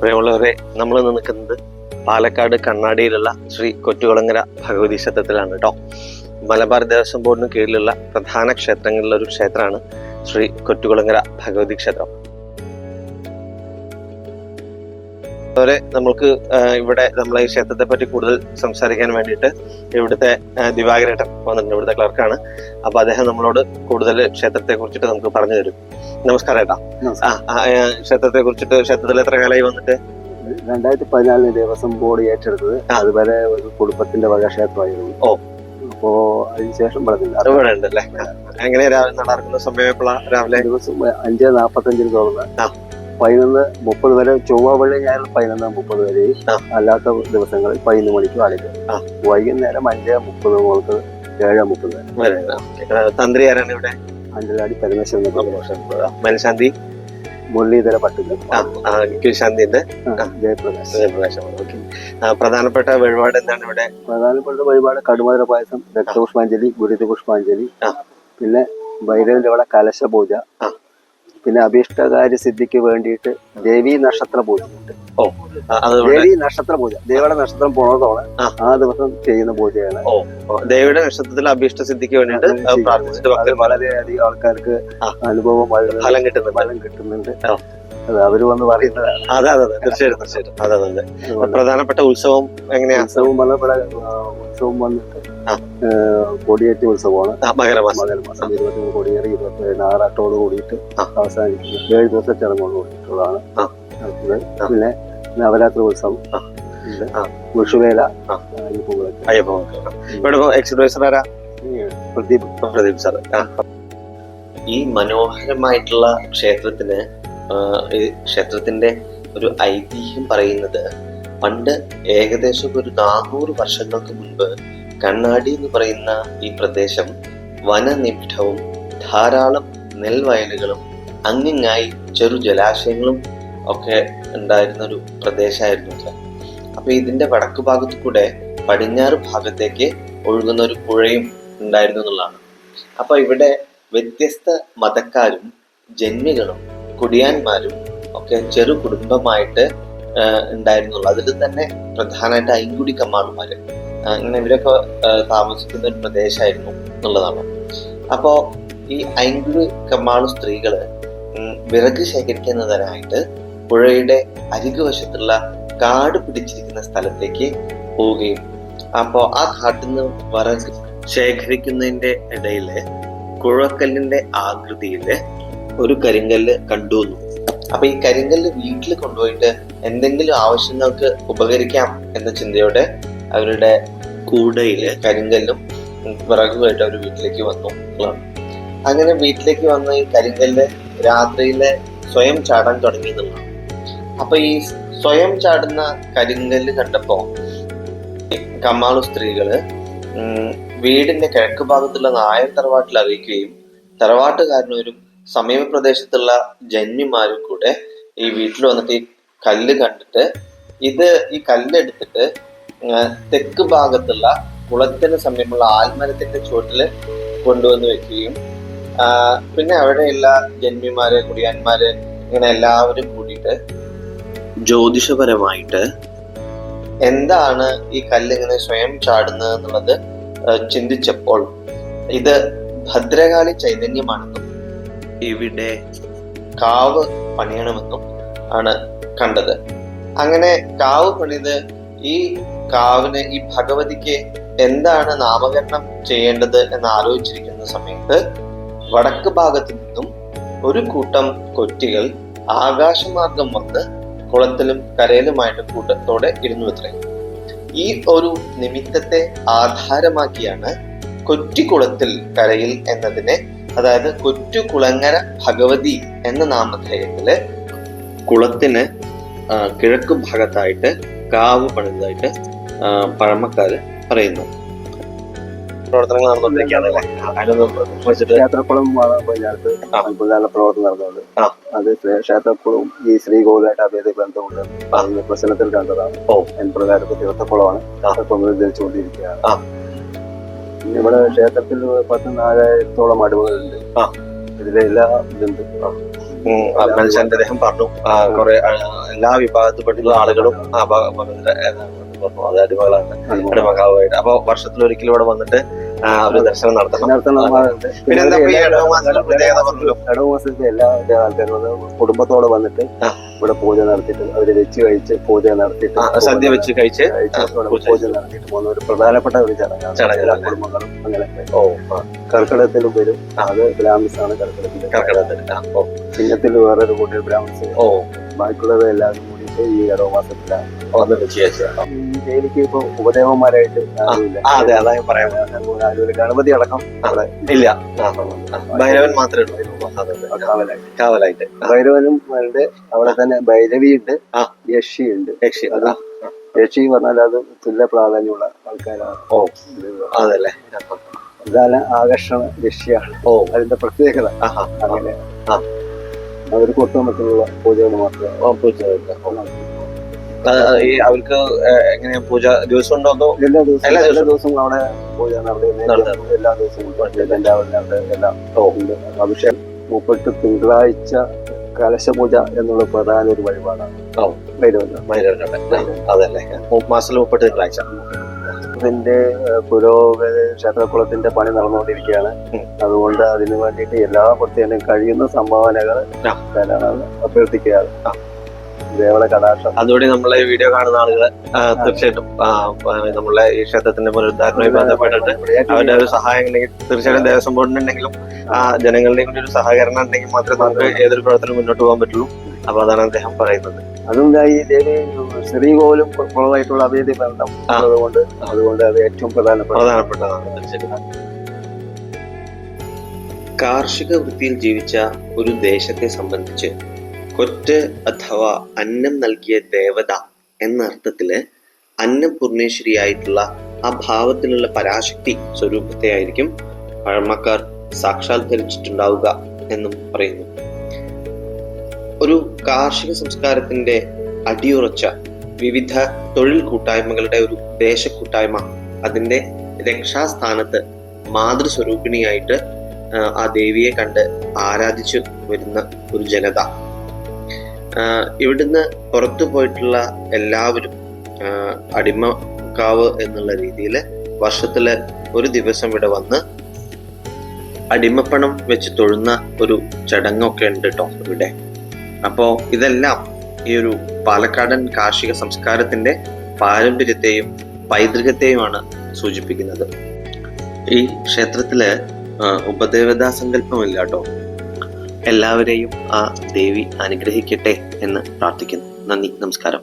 പ്രിയമുള്ളവരെ നമ്മൾ ഇന്ന് നിൽക്കുന്നത് പാലക്കാട് കണ്ണാടിയിലുള്ള ശ്രീ കൊറ്റുകുളങ്ങര ഭഗവതി ക്ഷേത്രത്തിലാണ് കേട്ടോ മലബാർ ദേവസ്വം ബോർഡിന് കീഴിലുള്ള പ്രധാന ക്ഷേത്രങ്ങളിലൊരു ക്ഷേത്രമാണ് ശ്രീ കൊറ്റുകുളങ്ങര ഭഗവതി ക്ഷേത്രം. അതുപോലെ നമ്മൾക്ക് ഇവിടെ നമ്മളെ ഈ ക്ഷേത്രത്തെ പറ്റി കൂടുതൽ സംസാരിക്കാൻ വേണ്ടിയിട്ട് ഇവിടുത്തെ ദിവാകരേട്ടൻ വന്നിട്ടുണ്ട് ഇവിടുത്തെ ക്ലർക്കാണ് അപ്പൊ അദ്ദേഹം നമ്മളോട് കൂടുതൽ ക്ഷേത്രത്തെ കുറിച്ചിട്ട് നമുക്ക് പറഞ്ഞു തരും. നമസ്കാരം ഏട്ടാ. ക്ഷേത്രത്തെ കുറിച്ചിട്ട് ക്ഷേത്രത്തിൽ എത്ര കാലമായി വന്നിട്ട്? രണ്ടായിരത്തി പതിനാലിന് ദേവസ്വം ബോർഡ് ഏറ്റെടുത്തത്. അതുവരെ ഒരു കുടുംബത്തിന്റെ വക ക്ഷേത്രമായിരുന്നു ഓ. അപ്പോ അതിനുശേഷം പറഞ്ഞില്ല. ഇവിടെ ഉണ്ടല്ലേ? എങ്ങനെ നടക്കുന്ന സമയം രാവിലെ? ദിവസം അഞ്ച് നാപ്പത്തഞ്ചിന് തുറന്ന് ആ. പതിനൊന്ന് മുപ്പത് വരെ ചൊവ്വ വെള്ളി ഞായർ പതിനൊന്ന് മുപ്പത് വരെ അല്ലാത്ത ദിവസങ്ങളിൽ പതിനൊന്ന് മണിക്ക് ആളില്ല വൈകുന്നേരം അഞ്ച് മുപ്പത് മുതൽക്ക് ഏഴ് മുപ്പത് വരെ. തന്ത്രി ആരാണ് ഇവിടെ? അഞ്ചലാടി പരമേശ്വരൻ മനഃശാന്തി? മുരളീധര പട്ടിക ജയപ്രകാശ്. ജയപ്രകാശമാണ് ഓക്കെ. പ്രധാനപ്പെട്ട വഴിപാട് എന്താണ് ഇവിടെ? പ്രധാനപ്പെട്ട വഴിപാട് കടുമധുര പായസം രക്തപുഷ്പാഞ്ജലി ഗുരുതി പുഷ്പാഞ്ജലി. പിന്നെ ഭൈരവിന്റെ അവിടെ കലശ പൂജ. പിന്നെ അഭീഷ്ടകാര്യ സിദ്ധിക്ക് വേണ്ടിയിട്ട് ദേവി നക്ഷത്ര പൂജ. ഉണ്ട് ഓ ആ, ദേവി നക്ഷത്ര പൂജ. ദേവിയുടെ നക്ഷത്രം പോണതോടെ ആ. ദിവസം ചെയ്യുന്ന പൂജയാണ്. ദേവിയുടെ നക്ഷത്രത്തിൽ അഭീഷ്ട സിദ്ധിക്ക് വേണ്ടിയിട്ട് പ്രാർത്ഥിച്ചിട്ട് വളരെയധികം ആൾക്കാർക്ക് അനുഭവം ഫലം കിട്ടുന്നു ഫലം കിട്ടുന്നുണ്ട്. അവർ വന്ന് പറയുന്നതാണ്. അതെ അതെ തീർച്ചയായിട്ടും തീർച്ചയായിട്ടും. അതെ അതെ പ്രധാനപ്പെട്ട ഉത്സവം എങ്ങനെയാണ് ഉത്സവം ഉത്സവം വന്നിട്ട് കൊടിയേറ്റ് ഉത്സവമാണ്. മകരമാസം മകരമാസം ഇരുപത്തിമൂന്ന് കൊടിയേറി ഇരുപത്തി ആറാട്ടോട് കൂടിയിട്ട് ആ. അവസാനിക്കുന്നു ഏഴ് ദിവസത്തെ ചടങ്ങോട് കൂടിയിട്ടുള്ളതാണ്. പിന്നെ നവരാത്രി ഉത്സവം. വിഷുവേല. അയ്യപ്പ ഇവിടെ ആരാ? പ്രദീപ്. പ്രദീപ് സാർ ഈ മനോഹരമായിട്ടുള്ള ക്ഷേത്രത്തിന് ഈ ക്ഷേത്രത്തിന്റെ ഒരു ഐതിഹ്യം പറയുന്നത് പണ്ട് ഏകദേശം ഒരു നാനൂറ് വർഷങ്ങൾക്ക് മുൻപ് കണ്ണാടി എന്ന് പറയുന്ന ഈ പ്രദേശം വനനിബിഡവും ധാരാളം നെൽവയലുകളും അങ്ങിങ്ങായി ചെറു ജലാശയങ്ങളും ഒക്കെ ഉണ്ടായിരുന്ന ഒരു പ്രദേശമായിരുന്നു ഇത്. അപ്പൊ ഇതിന്റെ വടക്ക് ഭാഗത്ത് കൂടെ പടിഞ്ഞാറ് ഭാഗത്തേക്ക് ഒഴുകുന്ന ഒരു പുഴയും ഉണ്ടായിരുന്നു എന്നുള്ളതാണ്. അപ്പൊ ഇവിടെ വ്യത്യസ്ത മതക്കാരും ജന്മികളും കുടിയാന്മാരും ഒക്കെ ചെറു കുടുംബമായിട്ട് ഉണ്ടായിരുന്നുള്ളൂ. അതിൽ തന്നെ പ്രധാനമായിട്ട് ഐങ്കുടി കമ്മാളുമാര് ആഹ് ഇങ്ങനെ ഇവരൊക്കെ താമസിക്കുന്ന ഒരു പ്രദേശമായിരുന്നു എന്നുള്ളതാണ്. അപ്പോൾ ഈ അയിങ്കുഴി കമ്മാളു സ്ത്രീകൾ ഉം വിറക് ശേഖരിക്കുന്നതിനായിട്ട് പുഴയുടെ അരികുവശത്തുള്ള കാട് പിടിച്ചിരിക്കുന്ന സ്ഥലത്തേക്ക് പോവുകയും അപ്പോൾ ആ കാട്ടിൽ നിന്ന് വിറക് ശേഖരിക്കുന്നതിന്റെ ഇടയിൽ കുഴക്കല്ലിന്റെ ആകൃതിയിൽ ഒരു കരിങ്കല്ല് കണ്ടു അപ്പൊ ഈ കരിങ്കല്ല് വീട്ടിൽ കൊണ്ടുപോയിട്ട് എന്തെങ്കിലും ആവശ്യങ്ങൾക്ക് ഉപകരിക്കാം എന്ന ചിന്തയോടെ അവരുടെ കൂടയിൽ കരിങ്കല്ലും വിറകുമായിട്ട് അവർ വീട്ടിലേക്ക് വന്നു. അങ്ങനെ വീട്ടിലേക്ക് വന്ന ഈ കരിങ്കല്ല് രാത്രിയിലെ സ്വയം ചാടാൻ തുടങ്ങി എന്നുള്ളതാണ്. അപ്പൊ ഈ സ്വയം ചാടുന്ന കരിങ്കല്ല് കണ്ടപ്പോ കമാളു സ്ത്രീകൾ വീടിന്റെ കിഴക്ക് ഭാഗത്തുള്ള നായർ തറവാട്ടിൽ അറിയിക്കുകയും തറവാട്ടുകാരനൊരും സമീപ പ്രദേശത്തുള്ള ജന്മിമാരും കൂടെ ഈ വീട്ടിൽ വന്നിട്ട് ഈ കല്ല് കണ്ടിട്ട് ഇത് ഈ കല്ല് എടുത്തിട്ട് ആ, തെക്ക് ഭാഗത്തുള്ള കുളത്തിന് സമയമുള്ള ആൽമരത്തിന്റെ ചുവട്ടിൽ കൊണ്ടുവന്ന് വെക്കുകയും പിന്നെ അവിടെയുള്ള ജന്മിമാര് കുടിയാന്മാര് ഇങ്ങനെ എല്ലാവരും കൂടിയിട്ട് ജ്യോതിഷപരമായിട്ട് എന്താണ് ഈ കല്ലിങ്ങനെ സ്വയം ചാടുന്നത് എന്നുള്ളത് ചിന്തിച്ചപ്പോൾ ഇത് ഭദ്രകാളി ചൈതന്യമാണെന്നും ഇവിടെ കാവ് പണിയണമെന്നും ആണ് കണ്ടത്. അങ്ങനെ കാവ് പണിത് ഈ കാവിന് ഈ ഭഗവതിക്ക് എന്താണ് നാമകരണം ചെയ്യേണ്ടത് എന്ന് ആലോചിച്ചിരിക്കുന്ന സമയത്ത് വടക്ക് ഭാഗത്തു നിന്നും ഒരു കൂട്ടം കൊറ്റികൾ ആകാശമാർഗം വന്ന് കുളത്തിലും കരയിലുമായിട്ട് കൂട്ടത്തോടെ ഇരുന്നു അത്രേ. ഈ ഒരു നിമിത്തത്തെ ആധാരമാക്കിയാണ് കൊറ്റിക്കുളത്തിൽ കരയിൽ എന്നതിനെ അതായത് കൊറ്റുകുളങ്ങര ഭഗവതി എന്ന നാമധേയത്തിൽ കുളത്തിന് കിഴക്ക് ഭാഗത്തായിട്ട് കാവ് പണിതായിട്ട് പഴമക്കാര് പറയുന്നു. പ്രവർത്തനങ്ങൾ നടന്നുകൊണ്ടിരിക്കുകയാണ് ക്ഷേത്രക്കുളം പ്രവർത്തനം. അത് ക്ഷേ- ക്ഷേത്രക്കുളവും ഈ ശ്രീകോവിലായിട്ട് അഭേദ ബന്ധമുണ്ട് അതിന്റെ പ്രശ്നത്തിൽ കണ്ടതാണ്. ഓ. എൻ പ്രകാരത്തെ തീർത്ഥക്കുളമാണ്. പുനരുദ്ധരിച്ചുകൊണ്ടിരിക്കുകയാണ് ഇവിടെ ക്ഷേത്രത്തിൽ പത്ത് നാലായിരത്തോളം അടുവുകളുണ്ട് ആ. ഇതിലെല്ലാം ഇതുണ്ട്. അദ്ദേഹം പറഞ്ഞു. കുറെ എല്ലാ വിഭാഗത്തിൽപ്പെട്ടുള്ള ആളുകളും ആ ഭാഗം പറഞ്ഞു. അത് അടിമകളാണ്. അടിമകാവുമായിട്ട് അപ്പൊ വർഷത്തിൽ ഒരിക്കലും ഇവിടെ വന്നിട്ട് അവർ ദർശനം നടത്തണം. പിന്നെ എല്ലാ ആൾക്കാരും കുടുംബത്തോടെ വന്നിട്ട് ഇവിടെ പൂജ നടത്തിയിട്ട് അവർ വെച്ച് കഴിച്ച് പൂജ നടത്തിയിട്ട് സദ്യ വെച്ച് കഴിച്ച് പൂജ നടത്തിയിട്ട് പോകുന്ന ഒരു പ്രധാനപ്പെട്ട ഒരു ചടങ്ങാണ്. ചടങ്ങ്. എല്ലാ കുടുംബങ്ങളും അങ്ങനെ ഓ കർക്കിടകത്തിലും വരും. അത് ബ്രാഹ്മിൻസ് ആണ് കർക്കിടത്തിൽ കർക്കിടകത്തിൽ ചിങ്ങത്തിൽ വേറൊരു കൂട്ടർ ബ്രാഹ്മിൻസ്. ഓ. ബാക്കിയുള്ളത് എല്ലാവരും കൂടിയിട്ട് ഈ ഇടവ മാസത്തിലാണ് ജയിലിക്ക് ഇപ്പൊ ഉപദേവന്മാരായിട്ട് അതെ അതാ ഞാൻ പറയാം ആരുമില്ല. ഗണപതി അടക്കം അവിടെ ഇല്ല. ഭൈരവൻ മാത്രമേ ഉള്ളൂ. അതെ. കാവലായിട്ട്. ഭൈരവനും ഉണ്ട്. അവിടെ തന്നെ ഭൈരവി ഉണ്ട്. യക്ഷി ഉണ്ട് യക്ഷി അതാ യക്ഷി പറഞ്ഞാൽ അത് തുല്യ പ്രാധാന്യമുള്ള ആൾക്കാരാണ്. ഓ. അതല്ലേ? പ്രധാന ആകർഷണ ലക്ഷ്യാണ് ഓ. അതിന്റെ പ്രത്യേകത. അങ്ങനെ. ആ. അവർ കൊട്ടുമത്തിലുള്ള പൂജകൾ മാത്രമേ പൂജ ഈ അവർക്ക് എങ്ങനെയാ പൂജ? ദിവസം ഉണ്ടോ അതോ? എല്ലാ ദിവസവും എല്ലാ എല്ലാ ദിവസവും. അവിടെ പൂജ നടത്തുന്നത് എല്ലാ ദിവസവും രാവിലെ അവിടെ എല്ലാം ഉണ്ട് അഭിഷേകം. മുപ്പിട്ട് തിങ്കളാഴ്ച കലശപൂജ എന്നുള്ള പ്രധാന ഒരു വഴിപാടാണ്. ഓ. അതല്ലേ. മാസത്തിൽ മുപ്പത്തി തിങ്കളാഴ്ച. ഏഹ്, പുരോഗതി ക്ഷേത്രക്കുളത്തിന്റെ പണി നടന്നുകൊണ്ടിരിക്കുകയാണ്. അതുകൊണ്ട് അതിനു വേണ്ടിയിട്ട് എല്ലാ ഭക്തനും കഴിയുന്ന സംഭാവനകൾ. തരാനാണ്. ദേവള കടാക്ഷം. അതുകൂടി നമ്മളെ വീഡിയോ കാണുന്ന ആളുകൾ തീർച്ചയായിട്ടും നമ്മളെ ഈ ക്ഷേത്രത്തിന്റെ പുനരുദ്ധാരണവുമായി ബന്ധപ്പെട്ടിട്ട് അവരുടെ ഒരു സഹായം ഉണ്ടെങ്കിൽ തീർച്ചയായിട്ടും ദേവസ്വം ബോർഡിനുണ്ടെങ്കിലും ആ ജനങ്ങളുടെയും കൂടി ഒരു സഹകരണം ഉണ്ടെങ്കിൽ മാത്രമേ നമുക്ക് ഏതൊരു പ്രവർത്തനം മുന്നോട്ട് പോകാൻ പറ്റുള്ളൂ. അപ്പൊ അതാണ് അദ്ദേഹം പറയുന്നത്. അതും ഈ ദേവി ശ്രീകോവിലും കുളമായിട്ടുള്ള അഭേദ്യ ബന്ധം അതുകൊണ്ട് അതുകൊണ്ട് അത് ഏറ്റവും പ്രധാനപ്പെട്ട പ്രധാനപ്പെട്ടതാണ്. കാർഷിക വൃത്തിയിൽ ജീവിച്ച ഒരു ദേശത്തെ സംബന്ധിച്ച് കൊറ്റ് അഥവാ അന്നം നൽകിയ ദേവത എന്ന അർത്ഥത്തിൽ അന്നപൂർണേശ്വരിയായിട്ടുള്ള ആ ഭാവത്തിലുള്ള പരാശക്തി സ്വരൂപത്തെ ആയിരിക്കും പഴമക്കാർ സാക്ഷാത്കരിച്ചിട്ടുണ്ടാവുക എന്നും പറയുന്നു. ഒരു കാർഷിക സംസ്കാരത്തിന്റെ അടിയുറച്ച വിവിധ തൊഴിൽ കൂട്ടായ്മകളുടെ ഒരു ദേശക്കൂട്ടായ്മ അതിന്റെ രക്ഷാസ്ഥാനത്ത് മാതൃസ്വരൂപിണിയായിട്ട് ആ, ദേവിയെ കണ്ട് ആരാധിച്ചു വരുന്ന ഒരു ജനത. ഇവിടുന്ന് പുറത്തു പോയിട്ടുള്ള എല്ലാവരും അടിമക്കാവ് എന്നുള്ള രീതിയിൽ വർഷത്തിൽ ഒരു ദിവസം ഇവിടെ വന്ന് അടിമപ്പണം വെച്ച് തൊഴുന്ന ഒരു ചടങ്ങൊക്കെ ഉണ്ട് കേട്ടോ ഇവിടെ. അപ്പോ ഇതെല്ലാം ഈ ഒരു പാലക്കാടൻ കാർഷിക സംസ്കാരത്തിന്റെ പാരമ്പര്യത്തെയും പൈതൃകത്തെയുമാണ് സൂചിപ്പിക്കുന്നത്. ഈ ക്ഷേത്രത്തിൽ ഉപദേവതാ സങ്കല്പമില്ല കേട്ടോ എല്ലാവരെയും ആ ദേവി അനുഗ്രഹിക്കട്ടെ എന്ന് പ്രാർത്ഥിക്കുന്നു. നന്ദി നമസ്കാരം.